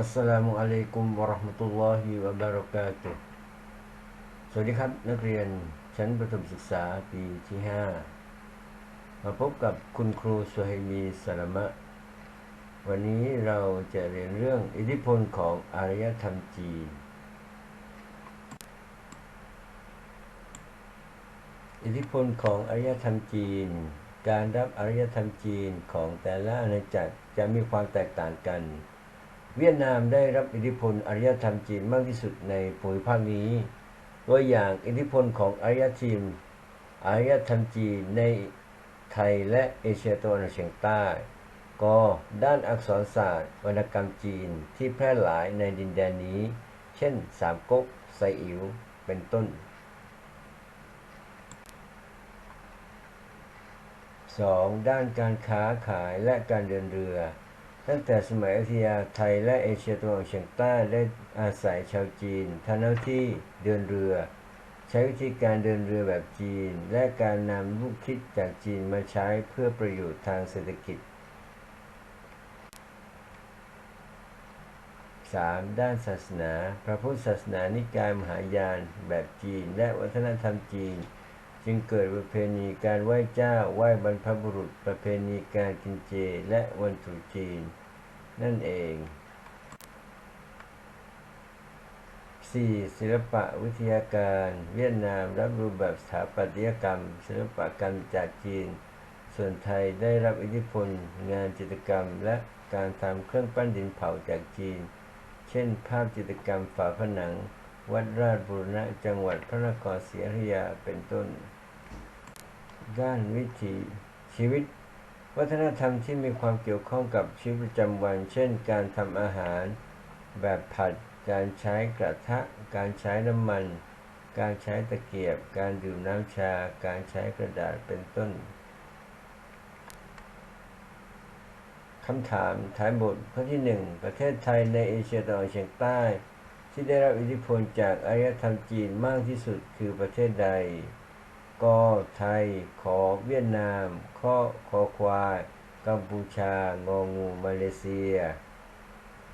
อัสสลามุอะลัยกุมวะเราะห์มะตุลลอฮิวะบะเราะกาตุสวัสดีครับ นักเรียนชั้นประถมศึกษาปีที่ 5 มาพบกับคุณครูสุไฮมีสลามะ วันนี้เราจะเรียนเรื่องอิทธิพลของอารยธรรมจีน อิทธิพลของอารยธรรมจีน การรับอารยธรรมจีนของแต่ละอาณาจักรจะมีความแตกต่างกัน เวียดนามได้รับอิทธิพลอารยธรรมจีนมากที่สุดในภูมิภาคนี้ ตัวอย่างอิทธิพลของอารยธรรมอารยธรรมจีนในไทยและเอเชียตะวันออกเฉียงใต้ก็ด้านอักษรศาสตร์ วรรณกรรมจีนที่แพร่หลายในดินแดนนี้ เช่น สามก๊กไซอิ๋วเป็นต้น 2. ด้านการค้าขายและการเดินเรือ ตั้งแต่สมัยอยุธยาไทยและเอเชียตะวันออกเฉียงใต้ได้อาศัยชาวจีนทำหน้าที่เดินเรือ ใช้วิธีการเดินเรือแบบจีน และการนำลูกคิดจากจีนมาใช้เพื่อประโยชน์ทางเศรษฐกิจ 3. ด้านศาสนา พระพุทธศาสนานิกายมหายานแบบจีน และวัฒนธรรมจีน จึงเกิดประเพณีการไหว้เจ้าไหว้บรรพบุรุษประเพณีการกินเจและวันตรุษจีน นั่นเอง 4. ศิลปะวิทยาการ เวียดนามรับรูปแบบสถาปัตยกรรม ศิลปกรรมจากจีน ส่วนไทยได้รับอิทธิพล งานจิตรกรรมและการทำเครื่องปั้นดินเผาจากจีน เช่น ภาพจิตรกรรมฝาผนัง วัดราชบูรณะจังหวัดพระนครศรีอยุธยาเป็นต้น ด้านวิถีชีวิต วัฒนธรรมที่มีความเกี่ยวข้องกับชีวิตประจำวัน เช่น การทำอาหาร แบบผัด การใช้กระทะ การใช้น้ำมัน การใช้ตะเกียบ การดื่มน้ำชา การใช้กระดาษเป็นต้นคำถามท้ายบทข้อที่ 1 ประเทศไทยในเอเชียตะวันออกเฉียงใต้ ที่ได้รับอิทธิพลจากอารยธรรมจีนมากที่สุดคือประเทศใด กไทยขอเวียดนามข้อคอควาย กัมพูชางองูมาเลเซีย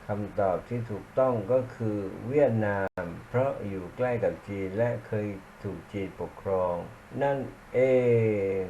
คำตอบที่ถูกต้องก็คือเวียดนาม เพราะอยู่ใกล้กับจีนและเคยถูกจีนปกครอง นั่นเอง